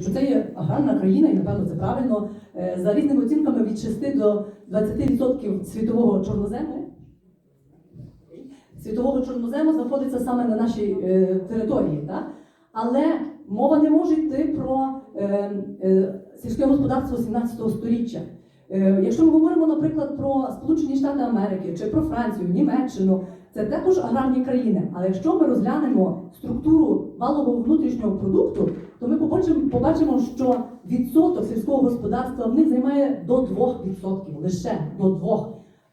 Що це є аграрна країна, і напевно це правильно. Е, За різними оцінками від 6 до 20% світового чорнозему. Світового чорнозему знаходиться саме на нашій е, території. Так? Але мова не може йти про е, е, сільське господарство 17 століття. Е, якщо ми говоримо, наприклад, про Сполучені Штати Америки чи про Францію, Німеччину, це також аграрні країни. Але якщо ми розглянемо структуру валового внутрішнього продукту, то ми побачимо, побачимо, що відсоток сільського господарства в них займає до 2%, лише до 2%.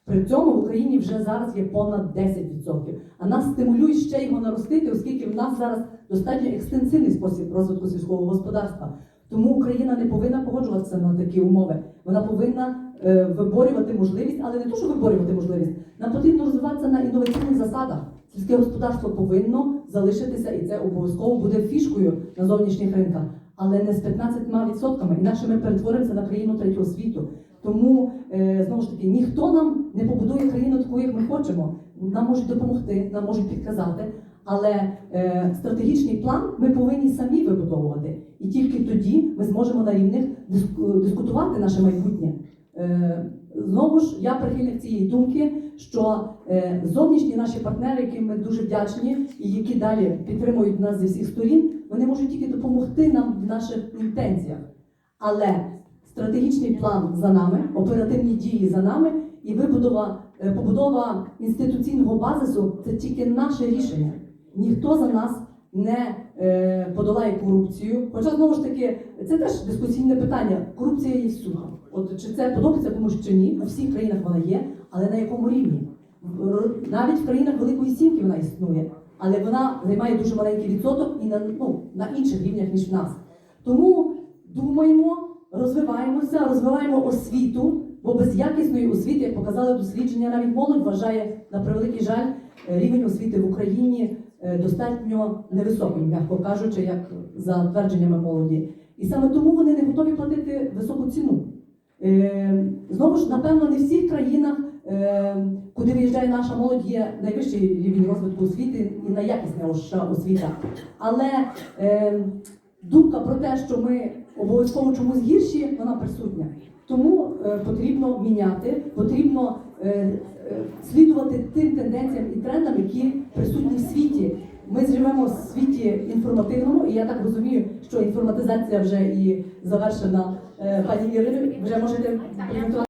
При цьому в Україні вже зараз є понад 10%. А нас стимулює ще його наростити, оскільки в нас зараз достатньо екстенсивний спосіб розвитку сільського господарства. Тому Україна не повинна погоджуватися на такі умови. Вона повинна виборювати можливість, але не то, що виборювати можливість. Нам потрібно розвиватися на інноваційних засадах. Сільське господарство повинно залишитися, і це обов'язково буде фішкою на зовнішніх ринках, але не з 15%, інакше ми перетворимося на країну третього світу. Тому е, знову ж таки ніхто нам не побудує країну таку, як ми хочемо. Нам можуть допомогти, нам можуть підказати. Але е, стратегічний план ми повинні самі вибудовувати, і тільки тоді ми зможемо на рівних диску- дискутувати наше майбутнє. Е, знову ж я прихильник цієї думки, що е, зовнішні наші партнери, яким ми дуже вдячні, і які далі підтримують нас зі всіх сторін, вони можуть тільки допомогти нам в наших інтенціях. Але стратегічний план за нами, оперативні дії за нами, і вибудова, е, побудова інституційного базису це тільки наше рішення. Ніхто за нас не е, подолає корупцію. Хоча знову ж таки, це теж дискусійне питання. Корупція є всюди. От чи це подобається комусь чи ні? У всіх країнах вона є, але на якому рівні? Навіть в країнах Великої Сімки вона існує, але вона займає дуже маленький відсоток і на, ну, на інших рівнях, ніж в нас. Тому думаємо, розвиваємося, розвиваємо освіту, бо без якісної освіти, як показали дослідження, навіть молодь вважає на превеликий жаль е, рівень освіти в Україні достатньо невисоким, м'яко кажучи, як за твердженнями молоді. І саме тому вони не готові платити високу ціну. Е, Знову ж, напевно, не в всіх країнах, е, куди виїжджає наша молодь, є найвищий рівень розвитку освіти і найякісна ос- освіта. Але е, думка про те, що ми обов'язково чомусь гірші, вона присутня. Тому е, потрібно міняти, потрібно е, е, слідувати тим тенденціям і трендам, які присутні в світі. Ми живемо в світі інформативному, і я так розумію, що інформатизація вже і завершена. Е, Пані Ірино, вже можете коментувати.